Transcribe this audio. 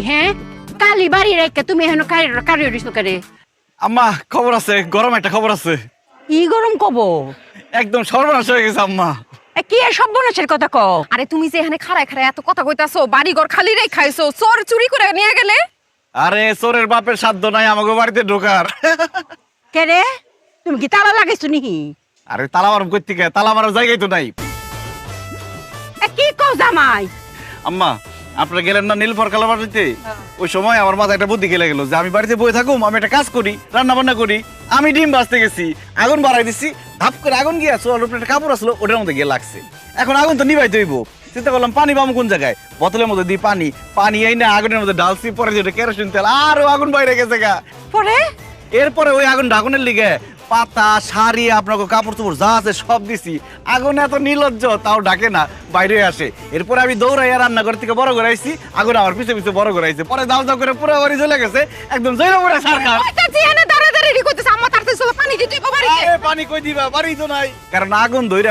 হ্যাঁ কালি বাড়ি রেখে তুমি এখন কারি কারি উঠিস করে আম্মা খবর আছে গরম একটা খবর আছে। ই গরম কব? একদম সর্বনাশ হয়ে গেছে আম্মা। এ, কি সব বনেছের কথা ক আরে তুমি যে এখানে খাড়ায় খাড়ায় এত কথা কইতাছো বাড়ি ঘর খালি রেই খাইছো চোর চুরি করে নিয়ে গেলে? আরে চোরের বাপের সাধ্য নাই আমাকে বাড়িতে ঢোকার। কে রে? তুমি কি তালা লাগাইছো নিহি আরে তালা মারম করতে গে তালা মারার জায়গায় তো নাই। এ, কি কও জামাই? আম্মা আপনারা গেলেন না নীলফর কালা বাড়িতে ওই সময় আমার মাথায় একটা বুদ্ধি খেলে গেল যে আমি বাড়িতে বসে থাকুম আমি একটা কাজ করি রান্না বান্না করি আমি ডিম বাজতে গেছি আগুন বাড়াই দিছি ধাপ করে আগুন গিয়ে আসলো উপরে একটা কাপড় আসলো ওটার মধ্যে গিয়ে লাগছে। এখন আগুন তো নিভাই দইব চিন্তা করলাম পানি পাবো কোন জায়গায়? বোতলের মধ্যে দিই পানি পানি এই না আগুনের মধ্যে ডালছি পরে যেটা কেরোসিন তেল আরও আগুন বাইরে গেছে গা। পরে? এরপরে ওই আগুন ঢাকুনের লিগে পাতা শাড়ি আপনাকে কাপড় চোপড় যা আছে সব দিছি। আগুন এত নির্লজ্জ তাও ডাকে না বাইরে আসে। এরপরে আমি দৌড়াইয়া রান্নাঘর থেকে বড় ঘুরাইছি আগুন আমার পিছে পিছে বড় ঘুরাইছে পরে দাও দাও করে পুরো বাড়ি চলে গেছে একদম জৈব পুরা সরকার পানি কই দিবা? বাড়ি তো নাই। কারণ আগুন ধইরা